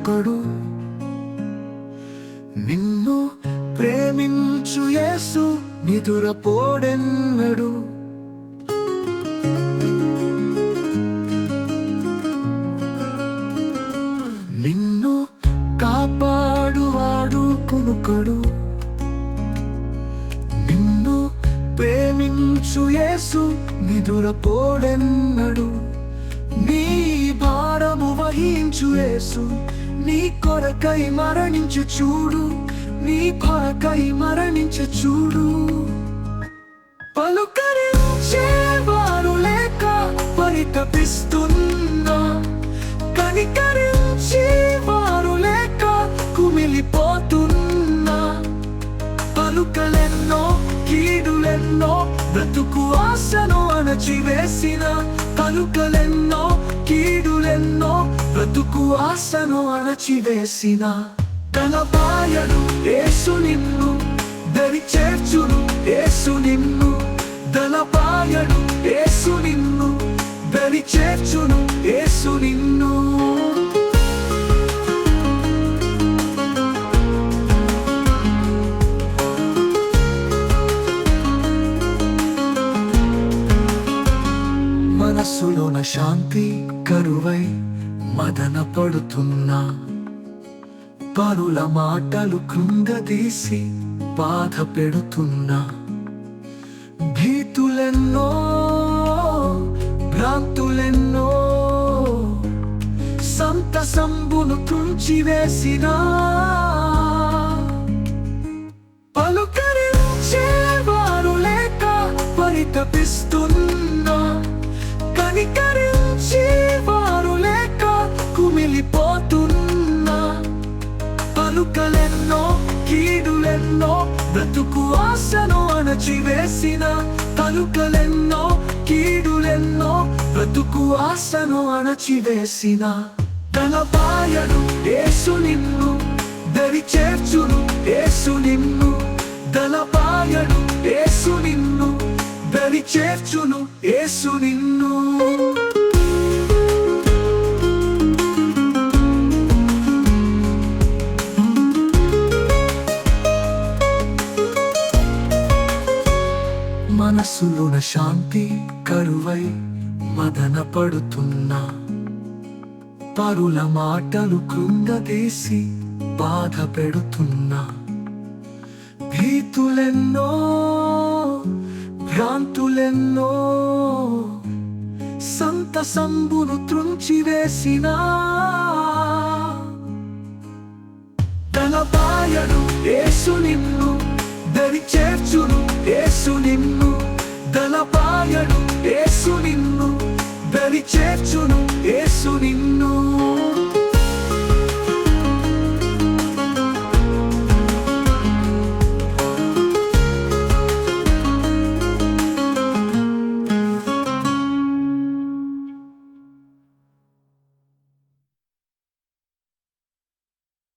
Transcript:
ఒకడు నిన్ను ప్రేమించు యేసు నిదురపోడెన్నడు నిన్ను కాపాడువాడు కొనుకడు. నిన్ను ప్రేమించు యేసు నిదురపోడెన్నడు నీ భారము వహించు యేసు నీ కొరకై మరణించు చూడు నీ కొరకై మరణించు చూడు. పలుకరించేవారు లేక పరితపిస్తున్నా కనికరించేవారు లేక కుమిలిపోతున్నా. పలుకలెన్నో కీడులెన్నో బ్రతుకు ఆశను అణచివేసిన. పలుకలెన్నో కీడులెన్నో బ్రతుకు ఆశను అణచివేసిన తలపాయడు ఏసు నిన్ను దరి చేర్చును ఏసు నిన్ను. దళపాయడు ఏసు నిన్ను దరి చేర్చును ఏసు నిన్ను. మనస్సులోన శాంతి కరువై మదన పడుతున్నా. పరుల మాటలు కృంగదీసి బాధ పెడుతున్నా. భీతులెన్నో భ్రాంతులెన్నో సంత సంబును తుంచివేసినా. పలుకరించేవారు లేక పరితపిస్తున్నా పలుకలెన్నో కీడులెన్నో బ్రతుకు ఆశను అణచివేసిన తలుకలెన్నో కీడులెన్నో బ్రతుకు ఆశను అణచివేసిన తలపాయడు ఏసు నిన్ను దరి చేర్చును ఏసు నిన్ను. దళపాయడు ఏసు నిన్ను దరి చేర్చును ఏసు నిన్ను. మనసులోన శాంతి కరువై మదన పడుతున్నా. పరుల మాటలు కృందదేసి బాధ పెడుతున్నా. భీతులెన్నో భ్రాంతులెన్నో సంత సంబును త్రుంచివేసినా. your